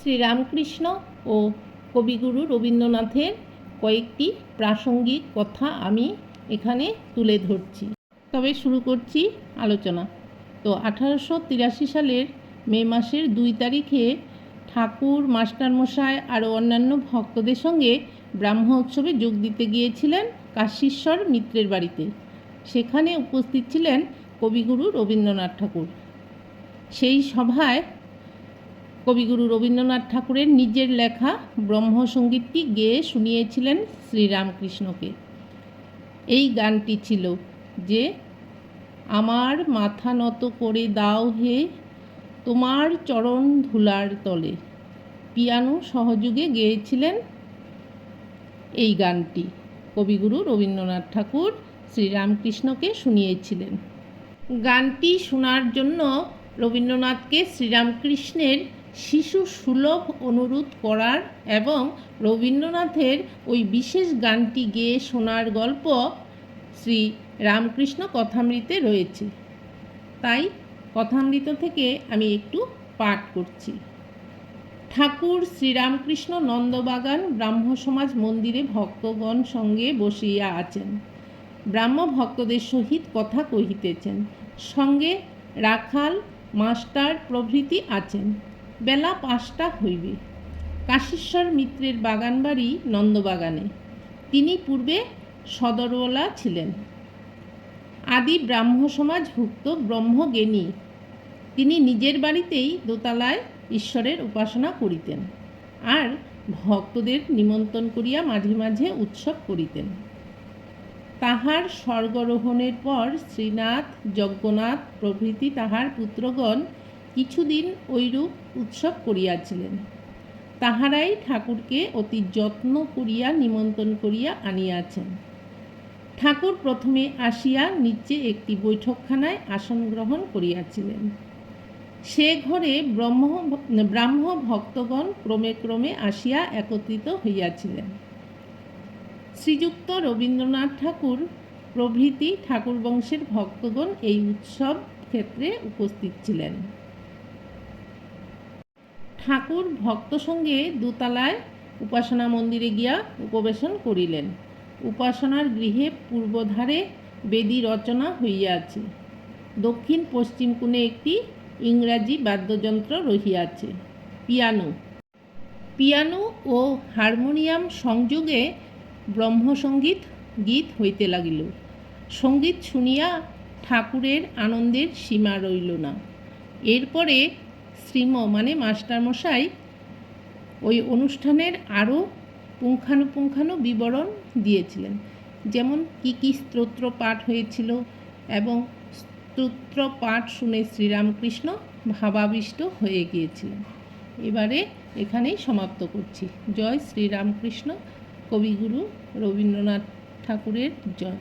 শ্রীরামকৃষ্ণ ও কবিগুরু রবীন্দ্রনাথের কয়েকটি প্রাসঙ্গিক কথা আমি এখানে তুলে ধরছি। তবে শুরু করছি আলোচনা। তো আঠারোশো তিরাশি সালের মে মাসের দুই তারিখে ঠাকুর, মাস্টারমশাই আরও অন্যান্য ভক্তদের সঙ্গে ব্রাহ্ম উৎসবে যোগ দিতে গিয়েছিলেন কাশীশ্বর মিত্রের বাড়িতে। সেখানে উপস্থিত ছিলেন কবিগুরু রবীন্দ্রনাথ ঠাকুর। সেই সভায় কবিগুরু রবীন্দ্রনাথ ঠাকুরের নিজের লেখা ব্রহ্মসঙ্গীতটি গেয়ে শুনিয়েছিলেন শ্রীরামকৃষ্ণকে। এই গানটি ছিল যে, আমার মাথা নত করে দাও হে তোমার চরণ ধুলার তলে। পিয়ানো সহযোগে গেয়েছিলেন এই গানটি। কবিগুরু রবীন্দ্রনাথ ঠাকুর শ্রীরামকৃষ্ণকে শুনিয়েছিলেন। গানটি শোনার জন্য রবীন্দ্রনাথকে শ্রীরামকৃষ্ণের শিশু সুলভ অনুরোধ করার এবং রবীন্দ্রনাথের ওই বিশেষ গানটি গেয়ে শোনার গল্প শ্রী রামকৃষ্ণ কথামৃতে রয়েছে। তাই কথামৃত থেকে আমি একটু পাঠ করছি। ঠাকুর শ্রীরামকৃষ্ণ নন্দবাগান ব্রাহ্ম সমাজ মন্দিরে ভক্তগণ সঙ্গে বসিয়া আছেন। ব্রাহ্ম ভক্তদের সহিত কথা কহিতেছেন। সঙ্গে রাখাল মাস্টার প্রভৃতি আছেন। বেলা পাঁচটা হইবে। কাশীশ্বর মিত্রের বাগানবাড়ি নন্দবাগানে। তিনি পূর্বে সদরওয়ালা ছিলেন। আদি ব্রাহ্ম সমাজভুক্ত ব্রহ্মজ্ঞানী। তিনি নিজের বাড়িতেই দোতলায় ঈশ্বরের উপাসনা করিতেন আর ভক্তদের নিমন্ত্রণ করিয়া মাঝে মাঝে উৎসব করিতেন। তাহার স্বর্গরোহণের পর শ্রীনাথ, যজ্ঞনাথ প্রভৃতি তাহার পুত্রগণ কিছুদিন ঐরূপ উৎসব করিয়াছিলেন। তাহারাই ঠাকুরকে অতি যত্ন করিয়া নিমন্ত্রণ করিয়া আনিয়াছেন। ঠাকুর প্রথমে আসিয়া নিচে একটি বৈঠকখানায় আসন গ্রহণ করিয়াছিলেন। সে ঘরে ব্রহ্ম, ব্রাহ্ম ভক্তগণ ক্রমে ক্রমে আসিয়া একত্রিত হইয়াছিলেন। শ্রীযুক্ত রবীন্দ্রনাথ ঠাকুর প্রভৃতি ঠাকুর বংশের ভক্তগণ এই উৎসব ক্ষেত্রে উপস্থিত ছিলেন। ঠাকুর ভক্ত সঙ্গে দোতলায় উপাসনা মন্দিরে গিয়া উপবেশন করিলেন। উপাসনার গৃহে পূর্বধারে বেদী রচনা হইয়াছে। দক্ষিণ পশ্চিম কোণে একটি ইংরাজি বাদ্যযন্ত্র রহিয়াছে। পিয়ানো। পিয়ানো ও হারমোনিয়াম সংযোগে ব্রহ্মসঙ্গীত গীত হইতে লাগিল। সংগীত শুনিয়া ঠাকুরের আনন্দের সীমা রইল না। এরপরে শ্রীম মানে মাস্টারমশাই, ওই অনুষ্ঠানের আরও পুঙ্খানুপুঙ্খানু বিবরণ দিয়েছিলেন। যেমন কী কী স্তোত্র পাঠ হয়েছিল এবং স্তোত্র পাঠ শুনে শ্রীরামকৃষ্ণ ভাবাবিষ্ট হয়ে গিয়েছিলেন। এবারে এখানেই সমাপ্ত করছি। জয় শ্রীরামকৃষ্ণ, কবিগুরু রবীন্দ্রনাথ ঠাকুরের জয়।